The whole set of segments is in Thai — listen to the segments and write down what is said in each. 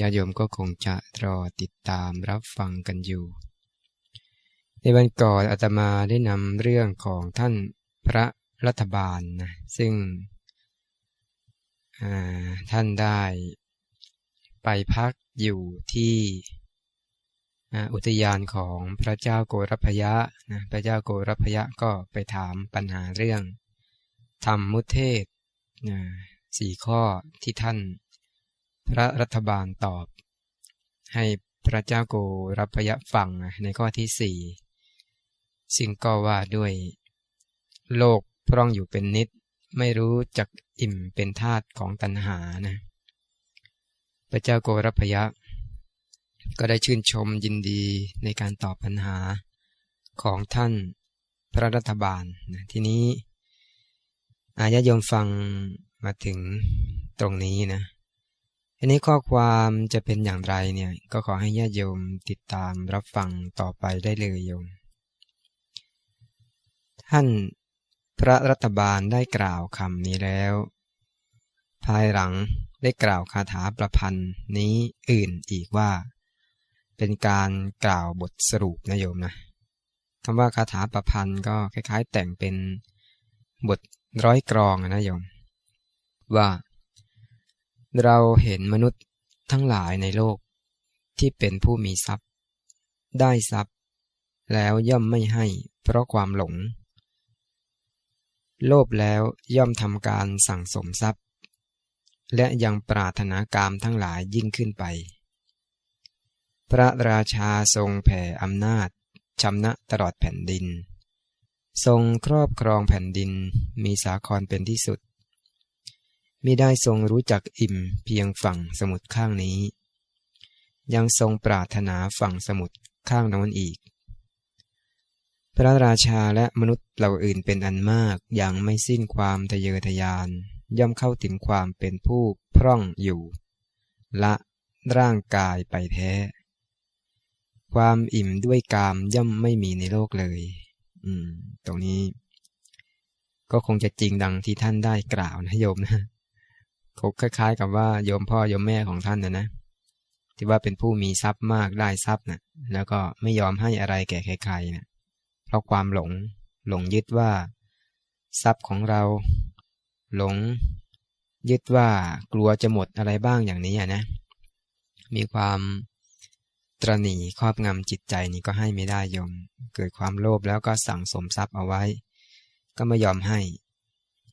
ญาติโยมก็คงจะรอติดตามรับฟังกันอยู่ ในวันก่อนอาตมาได้นำเรื่องของท่านพระรัฐบาลนะซึ่งท่านได้ไปพักอยู่ที่อุทยานของพระเจ้าโกรพยะนะพระเจ้าโกรพยะก็ไปถามปัญหาเรื่องธรรมมุเทศสี่ข้อที่ท่าน พระรัฐบาลตอบ ให้พระเจ้าโกรพยะฟังในข้อที่สี่ซึ่งก็ว่าด้วย โลกพร่องอยู่เป็นนิด ไม่รู้จักอิ่มเป็นธาตุของตัณหานะพระเจ้าโกรพยะ ก็ได้ชื่นชมยินดีในการตอบปัญหาของท่านพระรัฐบาลนะทีนี้ อายะโยมฟังมาถึงตรงนี้นะ ทีนี้ข้อความจะเป็นอย่างไรเนี่ย ก็ขอให้ญาติโยมติดตามรับฟังต่อไปได้เลยโยม ท่านพระรัฐบาลได้กล่าวคำนี้แล้ว ภายหลังได้กล่าวคาถาประพันธ์นี้อื่นอีกว่า เป็นการกล่าวบทสรุปนะโยมนะคำว่าคาถาประพันธ์ก็คล้าย ๆ แต่งเป็นบทร้อยกรองนะโยม ว่า เราเห็นมนุษย์ทั้งหลายในโลก ที่เป็นผู้มีทรัพย์ ได้ทรัพย์ แล้วย่อมไม่ให้เพราะความหลง โลภแล้วย่อมทำการสั่งสมทรัพย์ และยังปรารถนากามทั้งหลายยิ่งขึ้นไป พระราชาทรงแผ่อำนาจชำนะตลอดแผ่นดิน ทรงครอบครองแผ่นดินมีสาครเป็นที่สุด มิได้ทรงรู้จักอิ่มเพียงฝั่งสมุทรข้างนี้ ยังทรงปรารถนาฝั่งสมุทรข้างโน้นอีก พระราชาและมนุษย์เหล่าอื่นเป็นอันมากอย่างไม่สิ้นความทะเยอทะยาน ย่อมเข้าถึงความเป็นผู้พร่องอยู่ ละร่างกายไปแท้ ความอิ่มด้วยกามย่อมไม่มีในโลกเลย อืม ตรงนี้ ก็คงจะจริงดังที่ท่านได้กล่าวนะโยมนะ เขาคล้าย ๆ กับว่าโยมพ่อโยมแม่ของท่านนะนะ ที่ว่าเป็นผู้มีทรัพย์มากได้ทรัพย์นะแล้วก็ไม่ยอมให้อะไรแก่ใครๆนะเพราะความหลง หลงยึดว่า ทรัพย์ของเรา หลง ยึดว่ากลัวจะหมดอะไรบ้างอย่างนี้นะ มีความตรณีครอบงำจิตใจนี่ก็ให้ไม่ได้โยม เกิดความโลภแล้วก็สั่งสมทรัพย์เอาไว้ ก็ไม่ยอมให้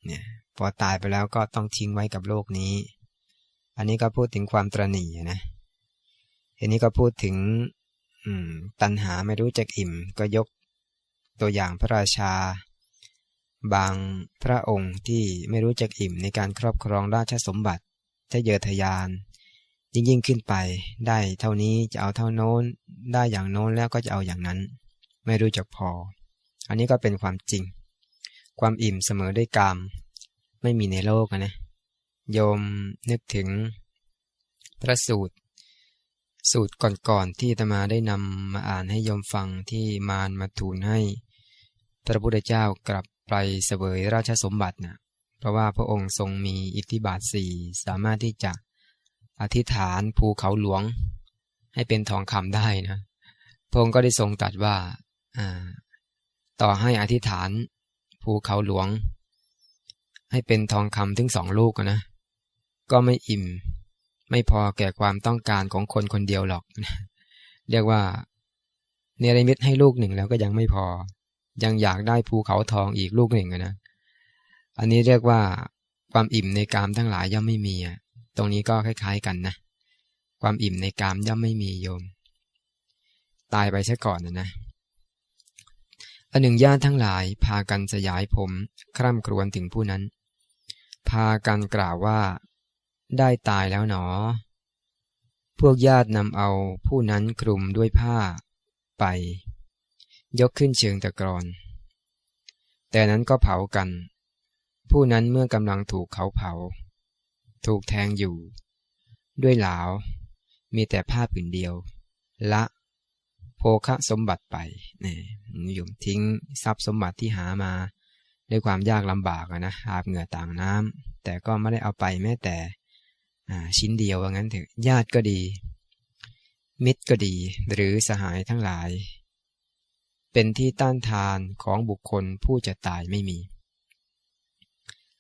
เนี่ย พอตายไปแล้วก็ต้องทิ้งไว้กับโลกนี้ อันนี้ก็พูดถึงความตรณีนะทีนี้ก็พูดถึงตัณหาไม่รู้จักอิ่ม ก็ยกตัวอย่างพระราชา บางพระองค์ที่ไม่รู้จักอิ่มในการครอบครองราชสมบัติถ้าเยอทยาน ยิ่งยิ่งขึ้นไป ได้เท่านี้จะเอาเท่าโน้น ได้อย่างโน้นแล้วก็จะเอาอย่างนั้น ไม่รู้จักพอ อันนี้ก็เป็นความจริง ความอิ่มเสมอด้วยกรรม ไม่มีในโลกนะโยมนึกถึงพระสูตร สูตรก่อนๆที่ตมาได้นำมาอ่านให้โยมฟังที่มารมาทูลให้ พระพุทธเจ้ากลับไปเสวยราชสมบัตินะเพราะว่าพระองค์ทรงมีอิทธิบาทสี่สามารถที่จะอธิษฐานภูเขาหลวง ให้เป็นทองคำได้นะ พระองค์ก็ได้ทรงตรัสว่าต่อให้อธิษฐานภูเขาหลวง ให้เป็นทองคำถึงสองลูกนะ ก็ไม่อิ่ม ไม่พอแก่ความต้องการของคนคนเดียวหรอก เรียกว่าเนรมิตให้ลูกหนึ่งแล้วก็ยังไม่พอ ยังอยากได้ภูเขาทองอีกลูกหนึ่งนะ อันนี้เรียกว่าความอิ่มในกามทั้งหลายย่อมไม่มีอะตรงนี้ก็คล้าย ๆกันนะ ความอิ่มในกามย่อมไม่มีโยม ตายไปซะก่อนนะนะอันหนึ่งญาติทั้งหลายพากันสยายผม คร่ำครวญถึงผู้นั้น พากันกล่าวว่า ได้ตายแล้วหนอ พวกญาตินำเอาผู้นั้นคลุมด้วยผ้า ไป ยกขึ้นเชิงตะกรอน แต่นั้นก็เผากัน ผู้นั้นเมื่อกำลังถูกเขาเผา ถูกแทงอยู่ ด้วยหลาว มีแต่ผ้าผืนเดียว ละโภคะสมบัติไปนี่ยมทิ้งทรัพย์สมบัติที่หามา ด้วยความยากลำบากนะอาบเหงื่อต่างน้ำแต่ก็ไม่ได้เอาไปแม้แต่ชิ้นเดียวว่างั้นเถอะญาติก็ดี มิตรก็ดี หรือสหายทั้งหลาย เป็นที่ต้านทานของบุคคลผู้จะตายไม่มี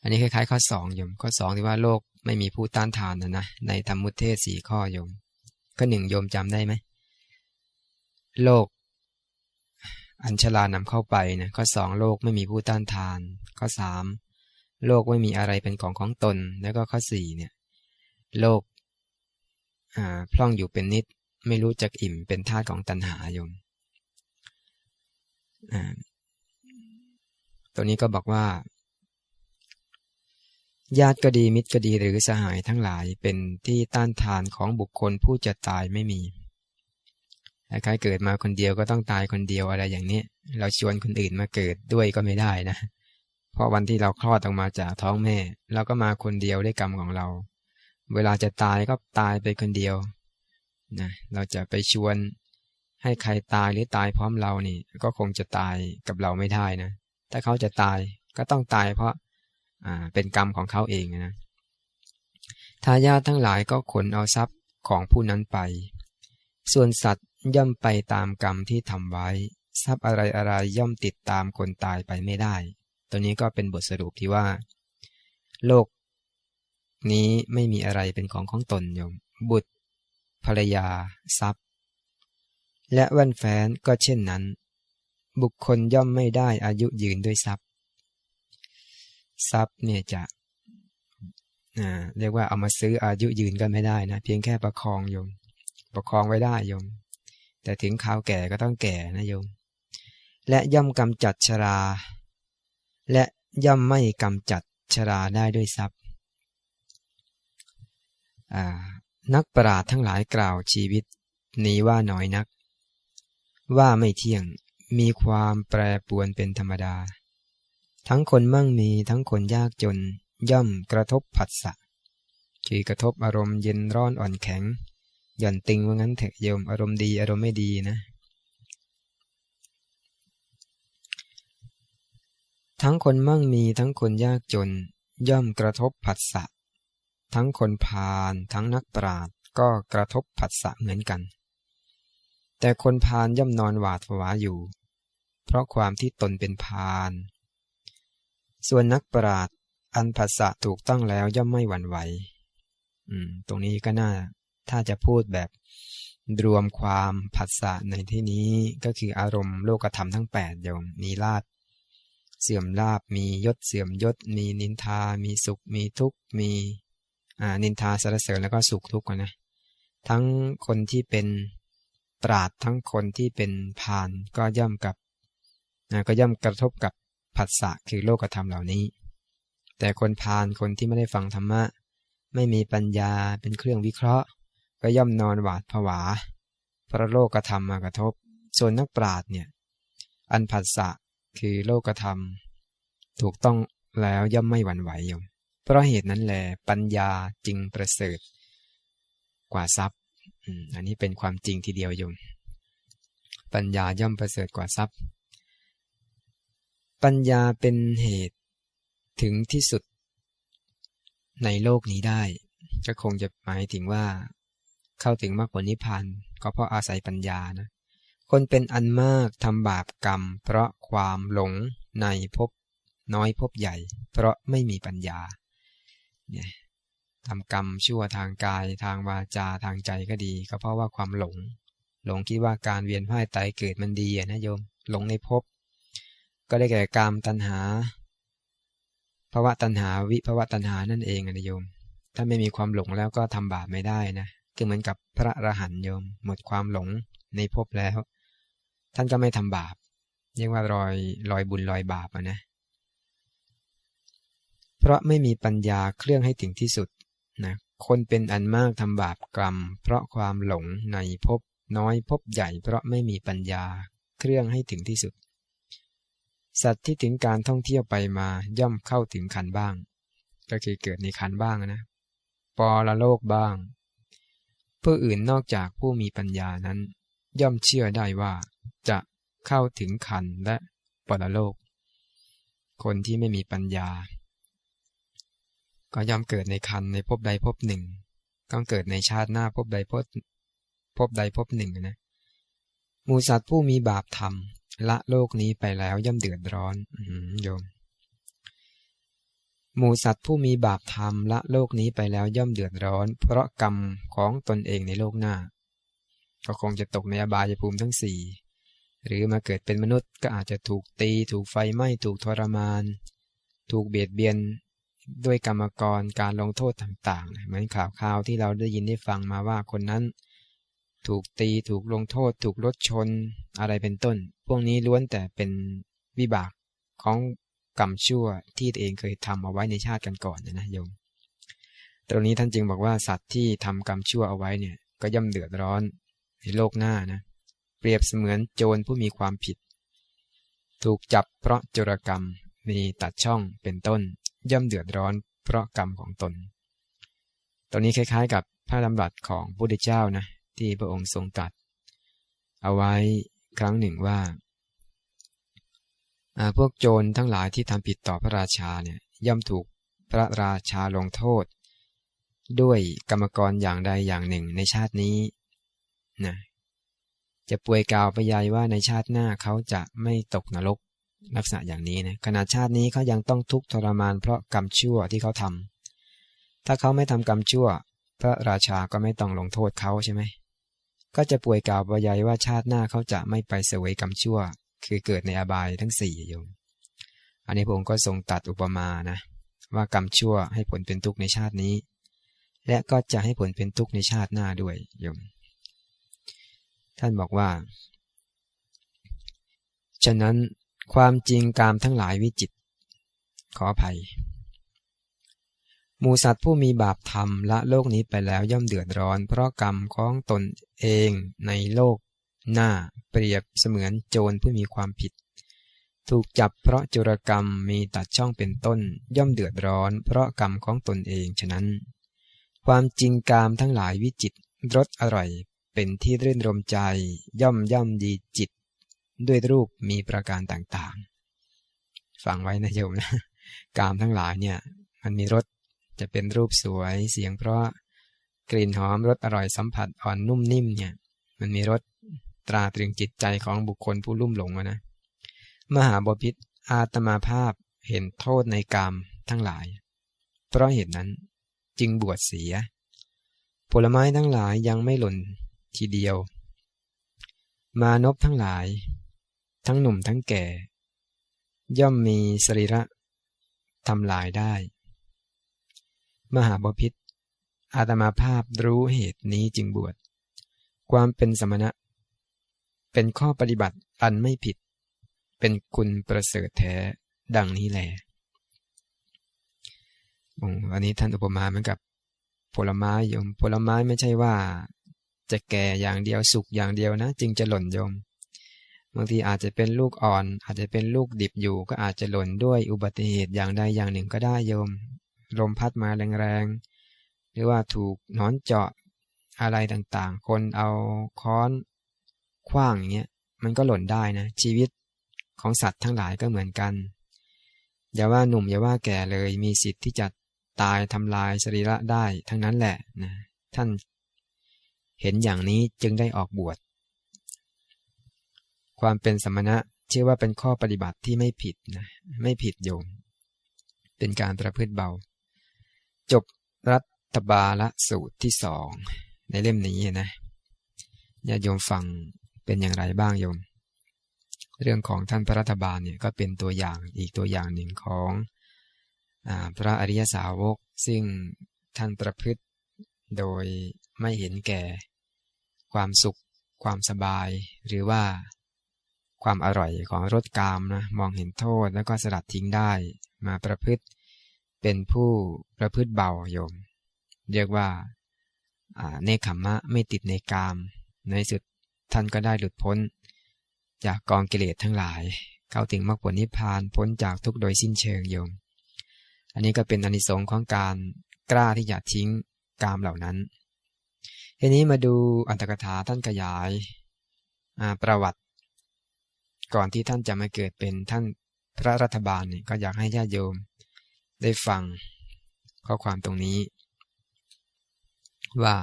อันนี้คล้ายๆข้อสองโยมข้อสองที่ว่าโลกไม่มีผู้ต้านทานนะนะในธรรมมุเทศสี่ข้อโยมข้อหนึ่งโยมจำได้ไหมโลก อัญชลานำเข้าไปนะข้อสองโลกไม่มีผู้ต้านทาน ข้อสามโลกไม่มีอะไรเป็นของของตน แล้วก็ข้อสี่เนี่ยโลกพล่องอยู่เป็นนิด ไม่รู้จักอิ่มเป็นธาตุของตัณหาโยมตัวนี้ก็บอกว่า ญาติก็ดีมิตรก็ดีหรือสหายทั้งหลายเป็นที่ต้านทานของบุคคลผู้จะตายไม่มี ใครเกิดมาคนเดียวก็ต้องตายคนเดียวอะไรอย่างนี้ เราชวนคนอื่นมาเกิดด้วยก็ไม่ได้นะ เพราะวันที่เราคลอดออกมาจากท้องแม่ เราก็มาคนเดียวด้วยกรรมของเรา เวลาจะตายก็ตายไปคนเดียวนะเราจะไปชวนให้ใครตายหรือตายพร้อมเรานี่ ก็คงจะตายกับเราไม่ได้นะ ถ้าเขาจะตายก็ต้องตายเพราะอ่าเป็นกรรมของเขาเองนะทายาททั้งหลายก็ขนเอาทรัพย์ของผู้นั้นไป ส่วนสัตว์ ย่อมไปตามกรรมที่ทำไว้ ทรัพย์อะไรอะไรย่อมติดตามคนตายไปไม่ได้ ตัวนี้ก็เป็นบทสรุปที่ว่า โลก นี้ไม่มีอะไรเป็นของของตนโยมบุตร ภรรยา ทรัพย์ และวันแฟนก็เช่นนั้น บุคคลย่อมไม่ได้อายุยืนด้วยทรัพย์ ทรัพย์เนี่ยจะเรียกว่าเอามาซื้ออายุยืนกันไม่ได้นะ เพียงแค่ประคองโยม ประคองไว้ได้โยม แต่ถึงคราวแก่ก็ต้องแก่นะโยม และย่อมกำจัดชรา และย่อมไม่กำจัดชราได้ด้วยทรัพย์นักปราชญ์ทั้งหลายกล่าวชีวิต นี้ว่าน้อยนัก ว่าไม่เที่ยงมีความแปรปวนเป็นธรรมดา ทั้งคนมั่งมีทั้งคนยากจนย่อมกระทบผัสสะคือกระทบอารมณ์เย็นร้อนอ่อนแข็ง หย่อนตึงว่างั้นเถอะโยมอารมณ์ดีอารมณ์ไม่ดีนะ ทั้งคนมั่งมีทั้งคนยากจน ย่อมกระทบผัสสะทั้งคนพาลทั้งนักปราดก็กระทบผัสสะเหมือนกัน แต่คนพาลย่อมนอนหวาดผวาอยู่ เพราะความที่ตนเป็นพาลส่วนนักปราดอันผัสสะถูกต้องแล้วย่อมไม่หวั่นไหว อืม ตรงนี้ก็น่า ถ้าจะพูดแบบรวมความผัสสะในที่นี้ก็คืออารมณ์โลกธรรมทั้ง8โยมมีลาดเสื่อมลาบมียศเสื่อมยศ มีนินทา มีสุข มีทุกข์ มีนินทาสรรเสริญแล้วก็สุขทุกข์นะ ทั้งคนที่เป็นปราดทั้งคนที่เป็นพานก็ย่อมกับก็ย่อมกระทบกับผัสสะคือโลกธรรมเหล่านี้ แต่คนพานคนที่ไม่ได้ฟังธรรมะ ไม่มีปัญญาเป็นเครื่องวิเคราะห์ ก็ย่อมนอนหวาดผวาพระโลกธรรมมากระทบ ส่วนนักปราชญ์เนี่ย อันผัสสะคือโลกธรรม ถูกต้องแล้วย่อมไม่หวั่นไหวโยม เพราะเหตุนั้นแหละปัญญาจึงประเสริฐกว่าทรัพย์อันนี้เป็นความจริงทีเดียวโยม ปัญญาย่อมประเสริฐกว่าทรัพย์ ปัญญาเป็นเหตุถึงที่สุดในโลกนี้ได้ ก็คงจะหมายถึงว่า เข้าถึงมรรคผลนิพพานก็เพราะอาศัยปัญญานะ คนเป็นอันมากทำบาปกรรม เพราะความหลงในภพน้อยภพใหญ่ เพราะไม่มีปัญญาเนี่ยทำกรรมชั่วทางกายทางวาจาทางใจก็ดี ก็เพราะว่าความหลง หลงคิดว่าการเวียนว่ายตายเกิดมันดีนะโยมหลงในภพก็ได้แก่กามตัณหาภาวะตัณหาวิภาวะตัณหานั่นเองนะโยม ถ้าไม่มีความหลงแล้วก็ทำบาปไม่ได้นะ คือเหมือนกับพระอรหันต์โยม หมดความหลงในภพแล้ว ท่านก็ไม่ทำบาป เรียกว่ารอยรอยบุญรอยบาปนะ เพราะไม่มีปัญญาเครื่องให้ถึงที่สุดนะคนเป็นอันมากทำบาปกรรม เพราะความหลงในภพน้อยภพใหญ่ เพราะไม่มีปัญญาเครื่องให้ถึงที่สุด สัตว์ที่ถึงการท่องเที่ยวไปมาย่อมเข้าถึงขันบ้าง ก็คือเกิดในขันบ้างนะปอละโลกบ้าง ผู้อื่นนอกจากผู้มีปัญญานั้น ย่อมเชื่อได้ว่า จะเข้าถึงขันและปรโลก คนที่ไม่มีปัญญา ก็ย่อมเกิดในคันในภพใดภพหนึ่งต้องเกิดในชาติหน้าภพใดภพภพใดภพหนึ่งนะมูสัตว์ผู้มีบาปทำละโลกนี้ไปแล้วย่อมเดือดร้อนโยม หมูสัตว์ผู้มีบาปทำละโลกนี้ไปแล้วย่อมเดือดร้อน เพราะกรรมของตนเองในโลกหน้า ก็คงจะตกในอบายภูมิทั้งสี่หรือมาเกิดเป็นมนุษย์ก็อาจจะถูกตี ถูกไฟไหม้ถูกทรมาน ถูกเบียดเบียนด้วยกรรมกรการลงโทษต่างๆ เหมือนข่าวข่าวที่เราได้ยินได้ฟังมาว่าคนนั้น ถูกตีถูกลงโทษ ถูกรถชนอะไรเป็นต้น พวกนี้ล้วนแต่เป็นวิบากของ กรรมชั่วที่ตัวเองเคยทำเอาไว้ในชาติกันก่อนนะโยม ตรงนี้ท่านจึงบอกว่าสัตว์ที่ทำกรรมชั่วเอาไว้เนี่ย ก็ย่อมเดือดร้อนในโลกหน้านะ เปรียบเสมือนโจรผู้มีความผิด ถูกจับเพราะจรกรรมมีตัดช่องเป็นต้น ย่อมเดือดร้อนเพราะกรรมของตน ตรงนี้คล้ายๆ กับพระดำรัสของพระพุทธเจ้านะที่พระองค์ทรงตรัสเอาไว้ครั้งหนึ่งว่า พวกโจรทั้งหลายที่ทำผิดต่อพระราชาเนี่ยย่อมถูกพระราชาลงโทษ ด้วยกรรมกรอย่างใดอย่างหนึ่งในชาตินี้นะจะป่วยกล่าวไปยายว่าในชาติหน้าเขาจะไม่ตกนรกลักษณะอย่างนี้นะขณะชาตินี้เขายังต้องทุกข์ทรมานเพราะกรรมชั่วที่เขาทำถ้าเขาไม่ทำกรรมชั่ว พระราชาก็ไม่ต้องลงโทษเขาใช่ไหมก็จะป่วยกล่าวไปยายว่าชาติหน้าเขาจะไม่ไปเสวยกรรมชั่ว คือเกิดในอบายทั้งสี่โยม อันนี้พระองค์ก็ทรงตัดอุปมานะว่ากรรมชั่วให้ผลเป็นทุกข์ในชาตินี้ และก็จะให้ผลเป็นทุกข์ในชาติหน้าด้วยโยม ท่านบอกว่า ฉะนั้นความจริงกามทั้งหลายวิจิต ขออภัยมูสัตว์ผู้มีบาปธรรมละโลกนี้ไปแล้วย่อมเดือดร้อน เพราะกรรมของตนเองในโลก หน้าเปรียบเสมือนโจรผู้มีความผิด ถูกจับเพราะจุรกรรมมีตัดช่องเป็นต้นย่อมเดือดร้อน เพราะกรรมของตนเองฉะนั้น ความจริงกามทั้งหลายวิจิตรสอร่อยเป็นที่รื่นรมใจ ย่อมย่อมดีจิต ด้วยรูปมีประการต่างๆ ฟังไว้นะโยมนะกามทั้งหลายเนี่ยมันมีรสจะเป็นรูปสวยเสียงเพราะกลิ่นหอมรสอร่อยสัมผัสอ่อนนุ่มนิ่มเนี่ยมันมีรส ตราตรึงจิตใจของบุคคลผู้ลุ่มหลงนะ มหาบพิษอาตมาภาพเห็นโทษในกามทั้งหลาย เพราะเหตุนั้นจึงบวชเสีย ผลไม้ทั้งหลายยังไม่หล่นทีเดียว มานพทั้งหลาย ทั้งหนุ่มทั้งแก่ ย่อมมีสรีระทำลายได้ มหาบพิษอาตมาภาพรู้เหตุนี้จึงบวช ความเป็นสมณะ เป็นข้อปฏิบัติอันไม่ผิด เป็นคุณประเสริฐแท้ดังนี้แหละวันนี้ท่านอุปมาเหมือนกับผลไม้โยม ผลไม้ไม่ใช่ว่า จะแก่อย่างเดียวสุกอย่างเดียวนะ จึงจะหล่นโยมบางทีอาจจะเป็นลูกอ่อน อาจจะเป็นลูกดิบอยู่ ก็อาจจะหล่นด้วยอุบัติเหตุอย่างใดอย่างหนึ่งก็ได้โยม ลมพัดมาแรงๆหรือว่าถูกนอนเจาะอะไรต่างๆ คนเอาค้อน คว้างอย่างเงี้ยมันก็หล่นได้นะ ชีวิตของสัตว์ทั้งหลายก็เหมือนกัน อย่าว่าหนุ่มอย่าว่าแก่เลยมีสิทธิ์ที่จะตายทำลายสรีระได้ทั้งนั้นแหละนะท่านเห็นอย่างนี้จึงได้ออกบวช ความเป็นสมณะเชื่อว่าเป็นข้อปฏิบัติที่ไม่ผิดนะไม่ผิดโยม เป็นการประพฤติเบา จบรัตบาละสูตรที่สองในเล่มนี้นะญาโยมฟัง เป็นอย่างไรบ้างโยม เรื่องของท่านพระรัฐบาลเนี่ยก็เป็นตัวอย่างอีกตัวอย่างหนึ่งของอพระอริยสาวก ซึ่งท่านประพฤติโดยไม่เห็นแก่ ความสุข ความสบาย หรือว่าความอร่อยของรสกามนะมองเห็นโทษแล้วก็สลัดทิ้งได้มาประพฤติเป็นผู้ประพฤติเบาโยม เรียกว่าเนคขมมะไม่ติดในกาม ในสุด ท่านก็ได้หลุดพ้น จากกองกิเลสทั้งหลาย เข้าถึงมรรคผลนิพพานพ้นจากทุกโดยสิ้นเชิงโยม อันนี้ก็เป็นอนิสงค์ของการกล้าที่จะทิ้งกามเหล่านั้น ทีนี้มาดูอัตถกถาท่านขยายประวัติ ก่อนที่ท่านจะมาเกิดเป็นท่านพระรัฐบาลเนี่ยก็อยากให้ญาติโยม ได้ฟังข้อความตรงนี้ ว่า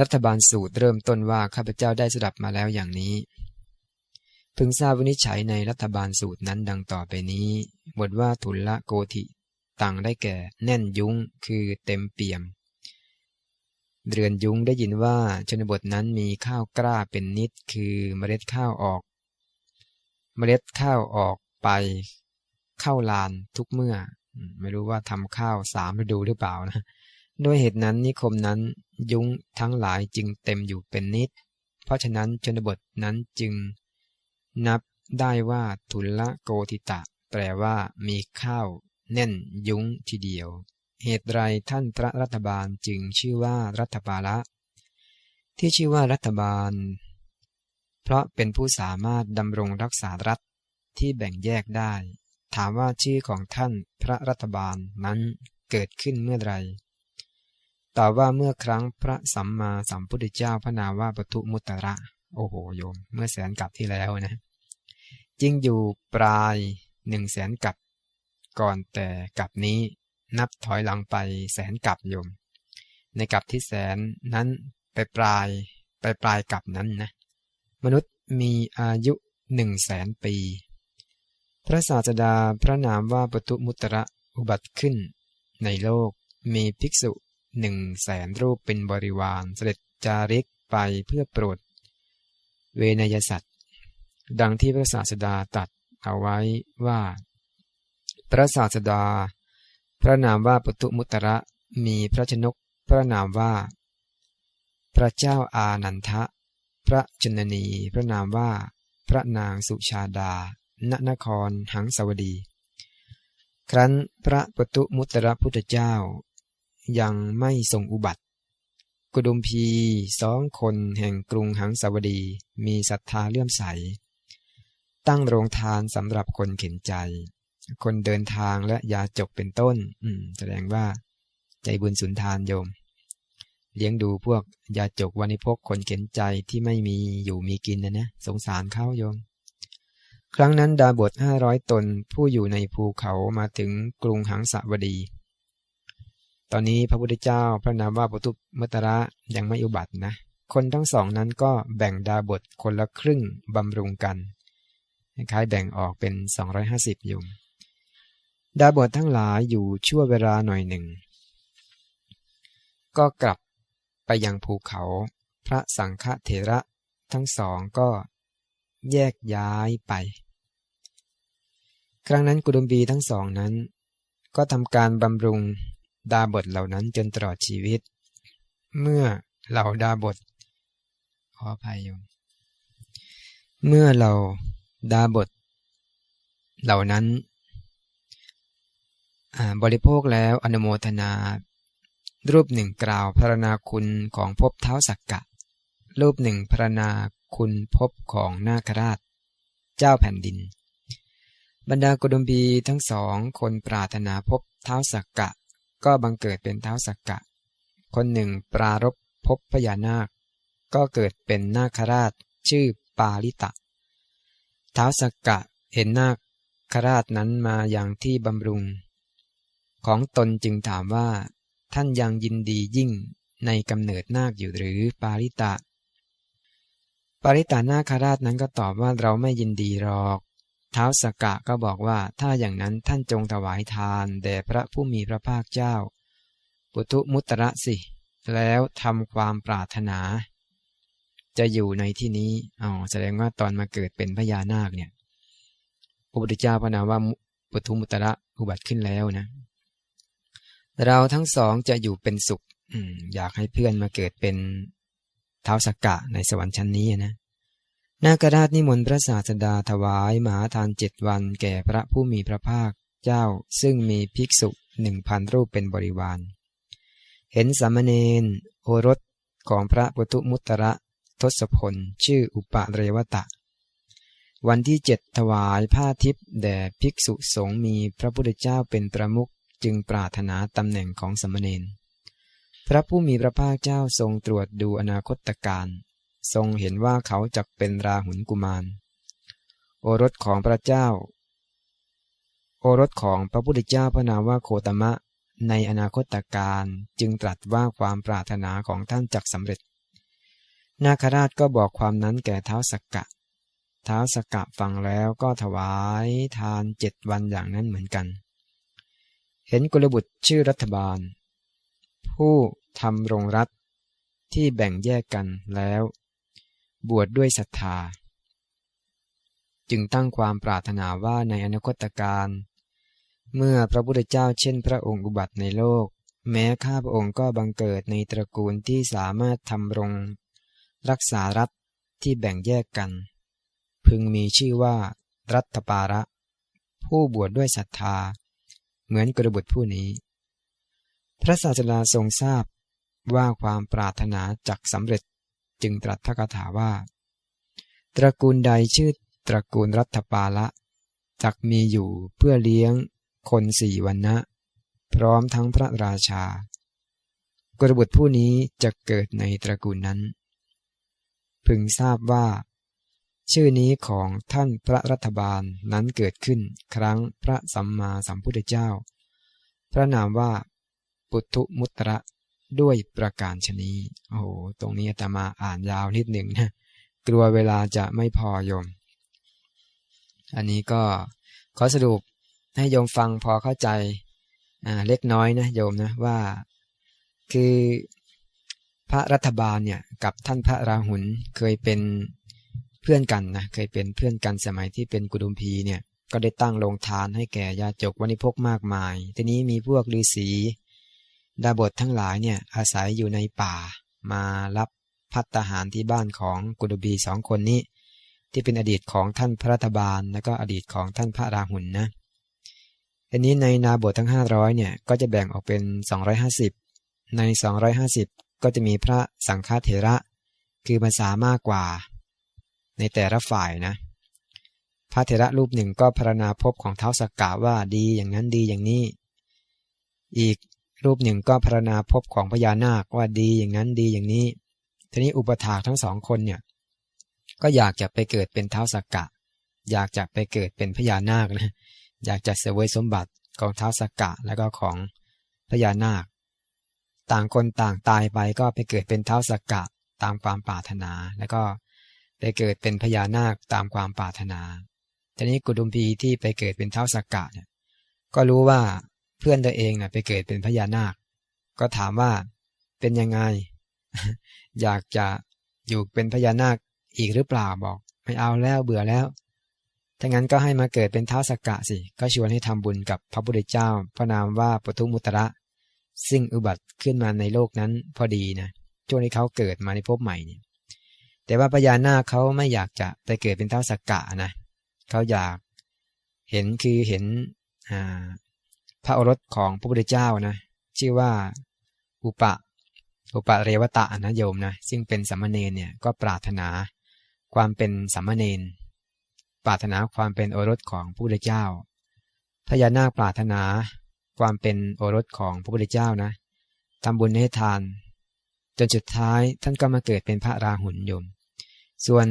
รัฐบาลสูตรเริ่มต้นว่าข้าพเจ้าได้สดับมาแล้วอย่างนี้ พึงทราบวินิจฉัยในรัฐบาลสูตรนั้นดังต่อไปนี้บทว่าทุลละโกธิตังได้แก่ แน่นยุ้งคือเต็มเปี่ยม เรือนยุ้งได้ยินว่าชนบทนั้นมีข้าวกล้าเป็นนิดคือเมล็ดข้าวออก เมล็ดข้าวออกไปเข้าลานทุกเมื่อ ไม่รู้ว่าทำข้าวสามฤดูหรือเปล่านะ ด้วยเหตุนั้นนิคมนั้นยุ้งทั้งหลายจึงเต็มอยู่เป็นนิด เพราะฉะนั้นชนบทนั้นจึง นับได้ว่าทุลโกติตะ แปลว่ามีข้าว แน่นยุ้งทีเดียว เหตุไรท่านพระรัฐบาลจึงชื่อว่ารัฐบาละ ที่ชื่อว่ารัฐบาล เพราะเป็นผู้สามารถดำรงรักษารัฐที่แบ่งแยกได้ ถามว่าชื่อของท่านพระรัฐบาลนั้นเกิดขึ้นเมื่อไร ตอว่าเมื่อครั้งพระสัมมาสัมพุทธเจ้าพระนามว่าปทุมุตระ โอ้โหโยม เมื่อแสนกับที่แล้วนะจึงอยู่ปลายหนึ่งแสนกับก่อนแต่กับนี้นับถอยหลังไปแสนกับโยม ในกับที่แสนนั้นไปปลายไปปลายกับนั้นนะ มนุษย์มีอายุหนึ่งแสนปี พระศาสดาพระนามว่าปตุมุตระอุบัติขึ้น ในโลกมีภิกษุ หนึ่งแสนรูปเป็นบริวารเสด็จจาริกไปเพื่อโปรด เวนยสัตว์ดังที่พระศาสดาตัดเอาไว้ว่า พระศาสดา พระนามว่าปตุมุตระมีพระชนกพระนามว่า พระเจ้าอานันทะ พระชนนี พระนามว่า พระนางสุชาดา ณนครหังสวดี ครั้นพระปตุมุตระพุทธเจ้า ยังไม่ทรงอุบัติ กุดุมพีสองคนแห่งกรุงหังสวดีมีศรัทธาเลื่อมใส ตั้งโรงทานสำหรับคนเข็นใจ คนเดินทางและยาจกเป็นต้น อืม แสดงว่า ใจบุญสุนทานโยม เลี้ยงดูพวกยาจกวันิพกคนเข็นใจที่ไม่มีอยู่มีกินนะนะสงสารเขาโยมครั้งนั้นดาบทห้าร้อยตนผู้อยู่ในภูเขามาถึงกรุงหังสวดี ตอนนี้พระพุทธเจ้าพระนามว่าปุตุมตระยังไม่อุบัตินะ คนทั้งสองนั้นก็แบ่งดาบทคนละครึ่งบำรุงกันคล้ายแบ่งออกเป็น 250ยุมดาบททั้งหลายอยู่ชั่วเวลาหน่อยหนึ่ง ก็กลับไปยังภูเขา พระสังฆเถระทั้งสองก็แยกย้ายไป ครั้งนั้นกุดุมบีทั้งสองนั้น ก็ทำการบำรุง ดาบทเหล่านั้นจนตลอดชีวิต เมื่อเหล่าดาบทขออภัยโยมเมื่อเราดาบท เหล่านั้นบริโภคแล้วอนุโมทนา รูปหนึ่งกล่าวพรณนาคุณของภพเท้าสักกะ รูปหนึ่งพรณนาคุณภพของนาคราช เจ้าแผ่นดิน บรรดากุดมพีทั้งสองคนปรารถนาพบเท้าสักกะ ก็บังเกิดเป็นเท้าสักกะ คนหนึ่งปรารบพบพญานาค ก็เกิดเป็นนาคราชชื่อปาลิตะ เท้าสักกะเห็นนาคราชนั้นมาอย่างที่บำรุง ของตนจึงถามว่า ท่านยังยินดียิ่งในกำเนิดนาคอยู่หรือปาริตะ ปาริตานาคาราชนั้นก็ตอบว่าเราไม่ยินดีหรอก ท้าสกกะก็บอกว่าถ้าอย่างนั้นท่านจงถวายทานแด่พระผู้มีพระภาคเจ้า ปุตุมุตระสิ แล้วทำความปรารถนา จะอยู่ในที่นี้อ๋อแสดงว่าตอนมาเกิดเป็นพญานาคเนี่ยพระพุทธเจ้าพระนามว่าปุตุมุตระอุบัติขึ้นแล้วนะ เราทั้งสองจะอยู่เป็นสุขอยากให้เพื่อนมาเกิดเป็นเท้าสกกะในสวรรค์ชั้นนี้นะ นาคราชนิมนต์พระศาสดาถวายมหาทานเจ็ดวันแก่พระผู้มีพระภาคเจ้าซึ่งมีภิกษุหนึ่งพันรูปเป็นบริวาร เห็นสามเณรโอรสของพระปุตุมุตระทศพล ชื่ออุปเรวตะ วันที่เจ็ดถวายผ้าทิพย์แด่ภิกษุสงฆ์มีพระพุทธเจ้าเป็นประมุขจึงปรารถนาตำแหน่งของสมณเณรพระผู้มีพระภาคเจ้าทรงตรวจดูอนาคตการ ทรงเห็นว่าเขาจะเป็นราหุลกุมาร โอรสของพระเจ้า โอรสของพระพุทธเจ้าพระนามว่าโคตมะ ในอนาคตการจึงตรัสว่าความปรารถนาของท่านจักสำเร็จ นาคราชก็บอกความนั้นแก่เท้าสกกะ เท้าสกกะฟังแล้วก็ถวายทานเจ็ดวันอย่างนั้นเหมือนกัน เห็นกุลบุตรชื่อรัฐบาล ผู้ทำรงรัฐที่แบ่งแยกกันแล้ว บวชดด้วยศรัทธา จึงตั้งความปรารถนาว่าในอนาคตการ เมื่อพระพุทธเจ้าเช่นพระองค์อุบัติในโลก แม้ข้าพระองค์ก็บังเกิดในตระกูลที่สามารถทำรง รักษารัฐที่แบ่งแยกกัน พึงมีชื่อว่า รัฐปาระ ผู้บวชดด้วยศรัทธา เหมือนกระบุตรผู้นี้ พระศาสดาทรงทราบว่าความปรารถนาจักสำเร็จ จึงตรัสพระคาถาว่า ตระกูลใดชื่อตระกูลรัฐปาละจักมีอยู่เพื่อเลี้ยงคนสี่วันนะพร้อมทั้งพระราชา กรบุตรผู้นี้จะเกิดในตระกูลนั้น พึงทราบว่า ชื่อนี้ของท่านพระรัฐบาลนั้นเกิดขึ้นครั้งพระสัมมาสัมพุทธเจ้า พระนามว่า ปุถุมุตระ ด้วยประการชนีโอ้โห ตรงนี้อาตมาอ่านยาวนิดหนึ่งนะ กลัวเวลาจะไม่พอยม อันนี้ก็ขอสรุปให้โยมฟังพอเข้าใจเล็กน้อยนะโยมนะว่าคือพระรัฐบาลเนี่ยกับท่านพระราหุลเคยเป็นเพื่อนกันนะเคยเป็นเพื่อนกันสมัยที่เป็นกุดุมพีเนี่ยก็ได้ตั้งโรงทานให้แก่ยาจกวันิพกมากมาย ทีนี้มีพวกฤาษี ดาบททั้งหลายเนี่ยอาศัยอยู่ในป่า มารับพัตหารที่บ้านของกุดุบีสองคนนี้ ที่เป็นอดีตของท่านพระรัฐบาล แล้วก็อดีตของท่านพระราหุลนนะอันนี้ในนาบททั้ง 500เนี่ยก็จะแบ่งออกเป็น 250 ใน 250 ก็จะมีพระสังฆเถระ คือภาษามากกว่า ในแต่ละฝ่ายนะ พระเถระรูปหนึ่งก็พรณนาพบของเท้าสกกาว่าดีอย่างนั้นดีอย่างนี้ อีก รูปหนึ่งก็พรณนาพบของพญานาคว่าดีอย่างนั้นดีอย่างนี้ ทีนี้อุปถากทั้งสองคนเนี่ย ก็อยากจะไปเกิดเป็นเท้าสกกะ อยากจะไปเกิดเป็นพญานาคนะอยากจะเสวยสมบัติของเท้าสกกะแล้วก็ของพญานาค ต่างคนต่างตายไปก็ไปเกิดเป็นเท้าสกกะตามความปรารถนา แล้วก็ไปเกิดเป็นพญานาคตามความปรารถนา ทีนี้กุดุมพีที่ไปเกิดเป็นเท้าสกกะเนี่ยก็รู้ว่า เพื่อนตัวเองนะไปเกิดเป็นพญานาค ก็ถามว่าเป็นยังไง อยากจะอยู่เป็นพญานาคอีกหรือเปล่าบอก ไม่เอาแล้วเบื่อแล้วถ้างั้นก็ให้มาเกิดเป็นเท้าสกกะสิ ก็ชวนให้ทำบุญกับพระพุทธเจ้า พระนามว่าปทุมุตระ ซึ่งอุบัติขึ้นมาในโลกนั้นพอดีนะช่วงที่เขาเกิดมาในภพใหม่เนี่ยแต่ว่าพญานาคเขาไม่อยากจะไปเกิดเป็นเท้าสกกะนะเขาอยากเห็นคือเห็น พระโอรสของพระพุทธเจ้านะ ชื่อว่าอุปะอุปะเรวตะนะโยมนะซึ่งเป็นสัมมาเนนเนี่ยก็ปรารถนาความเป็นสัมมาเนนปรารถนาความเป็นโอรสของพระพุทธเจ้าพญานาคปรารถนาความเป็นโอรสของพระพุทธเจ้านะทำบุญให้ทาน จนสุดท้ายท่านก็มาเกิดเป็นพระราหุลยม ส่วน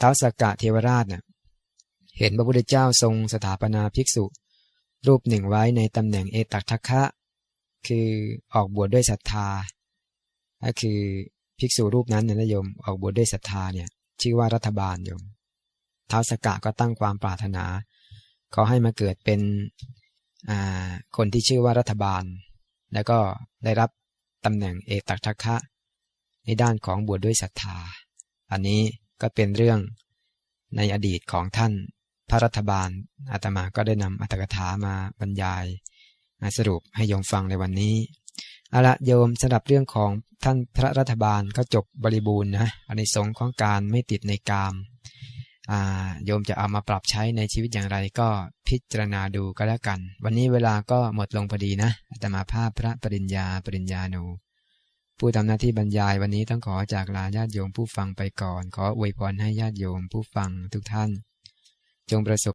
ท้าวสกกะเทวราชเนะ่ยเห็นพระพุทธเจ้าทรงสถาปนาภิกษุ รูปหนึ่งไว้ในตำแหน่งเอตักทัคคะ คือออกบวชดด้วยศรัทธา ก็คือภิกษุรูปนั้นเนี่ยนะโยมออกบวชดด้วยศรัทธาเนี่ยชื่อว่ารัฐบาลโยมท้าวสกะก็ตั้งความปรารถนาขอให้มาเกิดเป็นคนที่ชื่อว่ารัฐบาล แล้วก็ได้รับตำแหน่งเอตักทักคะในด้านของบวชดด้วยศรัทธา อันนี้ก็เป็นเรื่องในอดีตของท่าน พระรัฐบาลอาตมาก็ได้นำอัตถกถามาบรรยายสรุปให้โยมฟังในวันนี้เอาละโยมสำหรับเรื่องของท่านพระรัฐบาลก็จบบริบูรณ์นะอันในสงของการไม่ติดในกามอาโยมจะเอามาปรับใช้ในชีวิตอย่างไรก็พิจารณาดูก็แล้วกัน วันนี้เวลาก็หมดลงพอดีนะอาตมาภาพพระปริญญาปริญญาโนผู้ทำหน้าที่บรรยายวันนี้ต้องขอจากลาญาติโยมผู้ฟังไปก่อน ขออวยพรให้ญาติโยมผู้ฟังทุกท่าน จงประสบ